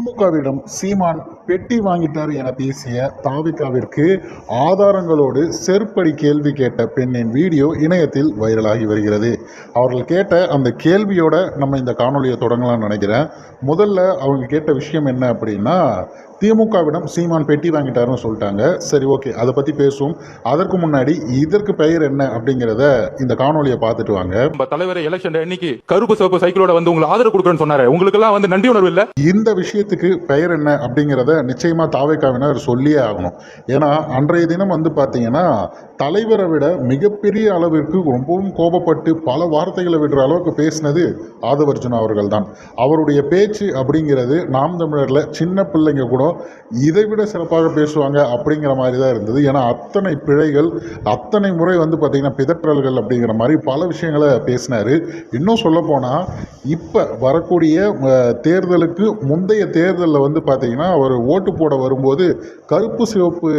திமுகவிடம் சீமான் பெட்டி வாங்கிட்டார் என பேசிய தாவிகாவிற்கு ஆதாரங்களோடு செருப்படி கேள்வி கேட்ட பெண்ணின் வீடியோ இணையத்தில் வைரலாகி வருகிறது. அவர்கள் கேட்ட அந்த கேள்வியோட நம்ம இந்த காணொலியை தொடங்கலாம்னு நினைக்கிறேன். முதல்ல அவங்க கேட்ட விஷயம் என்ன அப்படின்னா திமுகவிடம் சீமான் பெட்டி வாங்கிட்டாருன்னு சொல்லிட்டாங்க. சரி ஓகே அதை பற்றி பேசுவோம். அதற்கு முன்னாடி இதற்கு பெயர் என்ன அப்படிங்கிறத இந்த காணொலியை பார்த்துட்டு வாங்க. நம்ம தலைவர் எலெக்ஷன் இன்னைக்கு கருப்பு சிவப்பு சைக்கிளோட வந்து உங்களுக்கு ஆதரவு கொடுக்குறேன்னு சொன்னாரு. உங்களுக்கு எல்லாம் வந்து நன்றி உணர்வு இல்ல? இந்த விஷயத்துக்கு பெயர் என்ன அப்படிங்கிறத நிச்சயமா தாவேக்காவினர் சொல்லியே ஆகணும். ஏன்னா அன்றைய தினம் வந்து பார்த்தீங்கன்னா தலைவரை விட மிகப்பெரிய அளவிற்கு ரொம்பவும் கோபப்பட்டு பல வார்த்தைகளை விடுற அளவுக்கு பேசினது ஆதவர்ஜுன் அவர்கள் தான் அவருடைய பேச்சு அப்படிங்கிறது நாம் தமிழரில் சின்ன பிள்ளைங்க கூட இதை விட சிறப்பாக பேசுவாங்க அப்படிங்கிற மாதிரி தான் இருந்தது. ஏன்னா அத்தனை பிழைகள் அத்தனை முறை வந்து பார்த்திங்கன்னா பிதற்றல்கள் அப்படிங்கிற மாதிரி பல விஷயங்களை பேசினார். இன்னும் சொல்லப்போனால் இப்போ வரக்கூடிய தேர்தலுக்கு முந்தைய தேர்தலில் வந்து பார்த்திங்கன்னா அவர் ஓட்டு போட வரும்போது கருப்பு சிவப்பு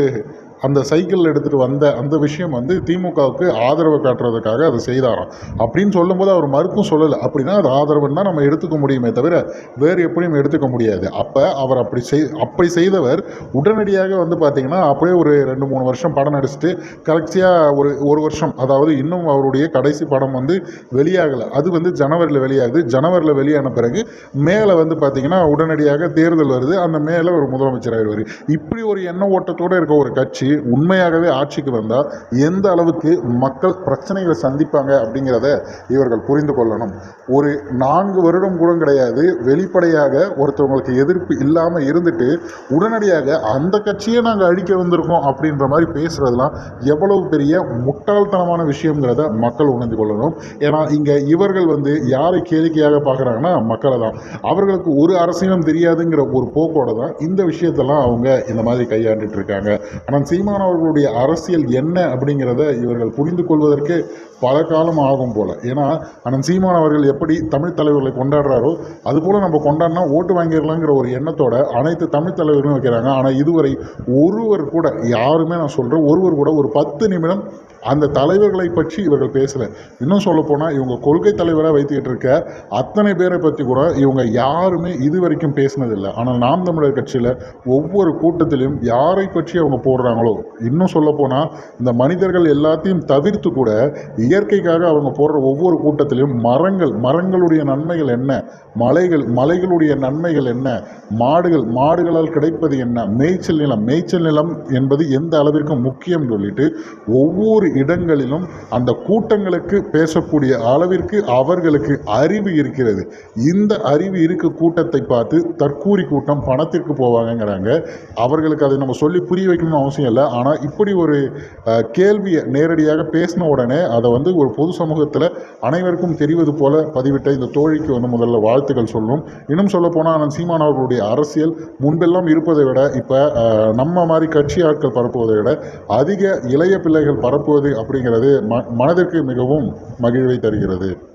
அந்த சைக்கிள் எடுத்துகிட்டு வந்த அந்த விஷயம் வந்து திமுகவுக்கு ஆதரவு காட்டுறதுக்காக அதை செய்தாராம். அப்படின்னு சொல்லும்போது அவர் மறுக்கும் சொல்லலை. அப்படின்னா அது ஆதரவுன்னு தான் நம்ம எடுத்துக்க முடியுமே தவிர வேறு எப்படியும் எடுத்துக்க முடியாது. அப்போ அவர் அப்படி செய் அப்படி செய்தவர் உடனடியாக வந்து பார்த்திங்கன்னா அப்படியே ஒரு ரெண்டு மூணு வருஷம் படம் நடிச்சுட்டு கடைசியாக ஒரு ஒரு வருஷம் அதாவது இன்னும் அவருடைய கடைசி படம் வந்து வெளியாகலை. அது வந்து ஜனவரியில் வெளியாகுது. ஜனவரியில் வெளியான பிறகு மேலே வந்து பார்த்திங்கன்னா உடனடியாக தேர்தல் வருது. அந்த மேலே ஒரு முதலமைச்சர் ஆயிடுவார். இப்படி ஒரு எண்ண ஓட்டத்தோடு இருக்க ஒரு கட்சி உண்மையாகவே ஆட்சிக்கு வந்தால் எந்த அளவுக்கு மக்கள் பிரச்சனைகளை சந்திப்பாங்க அப்படிங்கிறத இவர்கள் புரிந்து கொள்ளணும். ஒரு நான்கு வருடம் கூட கிடையாது. வெளிப்படையாக ஒருத்தவங்களுக்கு எதிர்ப்பு இல்லாமல் இருந்துட்டு உடனடியாக அந்த கட்சியை நாங்கள் அழிக்க வந்திருக்கோம் அப்படின்ற மாதிரி பேசுகிறதுலாம் எவ்வளவு பெரிய முட்டாள்தனமான விஷயங்கிறத மக்கள் உணர்ந்து கொள்ளணும். ஏன்னா இங்கே இவர்கள் வந்து யாரை கேளிக்கையாக பார்க்குறாங்கன்னா மக்களை தான். அவர்களுக்கு ஒரு அரசியலும் தெரியாதுங்கிற ஒரு போக்கோடு தான் இந்த விஷயத்தெல்லாம் அவங்க இந்த மாதிரி கையாண்டுட்டு இருக்காங்க. ஆனால் சீமான் அவர்களுடைய அரசியல் என்ன அப்படிங்கிறத இவர்கள் புரிந்து கொள்வதற்கு பல காலம் ஆகும் போல. ஏன்னா அண்ணன் சீமான் அவர்கள் எப்படி தமிழ் தலைவர்களை கொண்டாடுறாரோ அதுபோல் நம்ம கொண்டாடினா ஓட்டு வாங்கிடலாங்கிற ஒரு எண்ணத்தோட அனைத்து தமிழ் தலைவர்களும் வைக்கிறாங்க. ஆனால் இதுவரை ஒருவர் கூட யாருமே நான் சொல்கிறேன் ஒருவர் கூட ஒரு பத்து நிமிடம் அந்த தலைவர்களை பற்றி இவர்கள் பேசலை. இன்னும் சொல்லப்போனால் இவங்க கொள்கை தலைவராக வைத்துக்கிட்டு இருக்க அத்தனை பேரை பற்றி கூட இவங்க யாருமே இது வரைக்கும் பேசினதில்லை. ஆனால் நாம் தமிழர் கட்சியில் ஒவ்வொரு கூட்டத்திலையும் யாரை பற்றி அவங்க போடுறாங்களோ இன்னும் சொல்லப்போனால் இந்த மனிதர்கள் எல்லாத்தையும் தவிர்த்து கூட இயற்கைக்காக அவங்க போடுற ஒவ்வொரு கூட்டத்திலையும் மரங்கள் மரங்களுடைய நன்மைகள் என்ன? மலைகள் மலைகளுடைய நன்மைகள் என்ன? மாடுகள் மாடுகளால் கிடைப்பது என்ன? மேய்ச்சல் நிலம் மேய்ச்சல் நிலம் என்பது எந்த அளவிற்கு முக்கியம் சொல்லிட்டு ஒவ்வொரு இடங்களிலும் அந்த கூட்டங்களுக்கு பேசக்கூடிய அளவிற்கு அவர்களுக்கு அறிவு இருக்கிறது. இந்த அறிவு இருக்க கூட்டத்தை பார்த்து தற்கூரி கூட்டம் பணத்திற்கு போவாங்கங்கிறாங்க. அவர்களுக்கு அதை நம்ம சொல்லி புரிய வைக்கணும்னு அவசியம் இல்லை. ஆனால் இப்படி ஒரு கேள்வியை நேரடியாக பேசின உடனே அதை வந்து ஒரு பொது சமூகத்தில் அனைவருக்கும் தெரிவது போல பதிவிட்ட இந்த தோழிக்கு வந்து முதல்ல வாழ்த்துக்கள் சொல்லும். இன்னும் சொல்ல போனால் சீமான் அவர்களுடைய அரசியல் முன்பெல்லாம் இருப்பதை விட இப்போ நம்ம மாதிரி கட்சி ஆட்கள் பரப்புவதை விட அதிக இளைய பிள்ளைகள் பரப்புவது அப்படிங்கிறது ம மனதிற்கு மிகவும் மகிழ்வை தருகிறது.